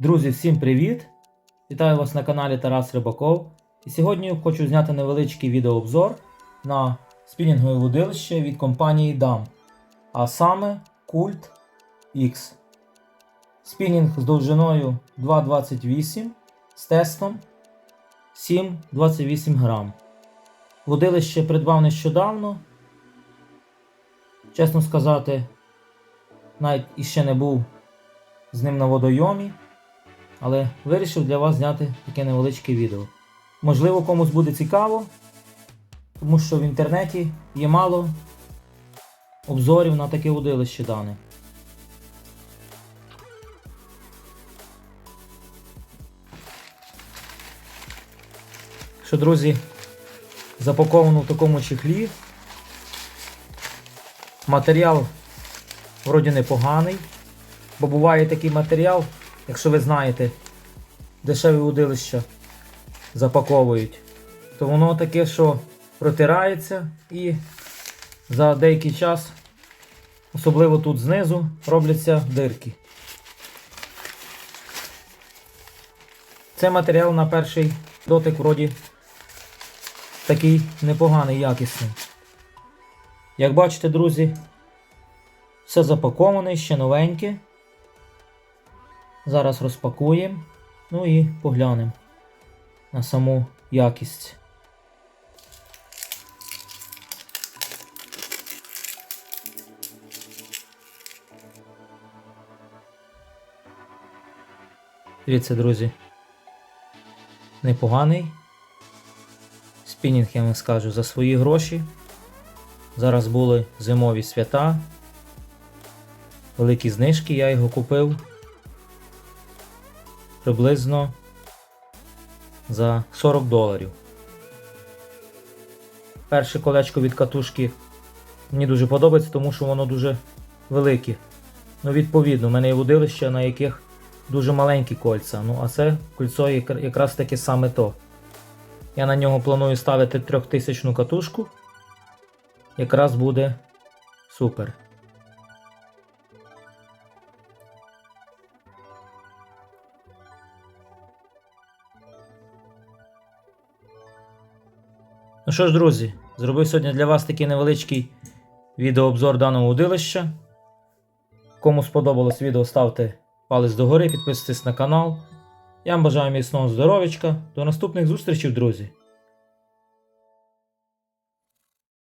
Друзі, всім привіт! Вітаю вас на каналі Тарас Рибаков. І сьогодні хочу зняти невеличкий відеообзор на спінінгове водилище від компанії DAM, а саме Cult X. Спінінг з довжиною 2,28 з тестом 7,28 грам. Водилище придбав нещодавно. Чесно сказати, навіть іще не був з ним на водойомі, але вирішив для вас зняти таке невеличке відео. Можливо, комусь буде цікаво, тому що в інтернеті є мало обзорів на таке водилище дане. Що, друзі, запаковано в такому чехлі. Матеріал вроді непоганий. Бо буває такий матеріал, якщо ви знаєте, дешеві удилища запаковують, то воно таке, що протирається і за деякий час, особливо тут знизу, робляться дирки. Це матеріал на перший дотик вроді такий непоганий, якісний. Як бачите, друзі, все запаковане, ще новеньке. Зараз розпакуємо, ну і поглянемо на саму якість. Дивіться, друзі. Непоганий. Спінінг, я вам скажу, за свої гроші. Зараз були зимові свята. Великі знижки, я його купив приблизно за 40 доларів. Перше колечко від катушки мені дуже подобається, тому що воно дуже велике. Ну, відповідно, в мене є водилища, на яких дуже маленькі кольця. Ну, а це кольцо якраз таке саме то. Я на нього планую ставити 3000 катушку. Якраз буде супер. Ну що ж, друзі, зробив сьогодні для вас такий невеличкий відеообзор даного удилища. Кому сподобалось відео, ставте палець догори, підписуйтесь на канал. Я вам бажаю міцного здоров'ячка. До наступних зустрічей, друзі!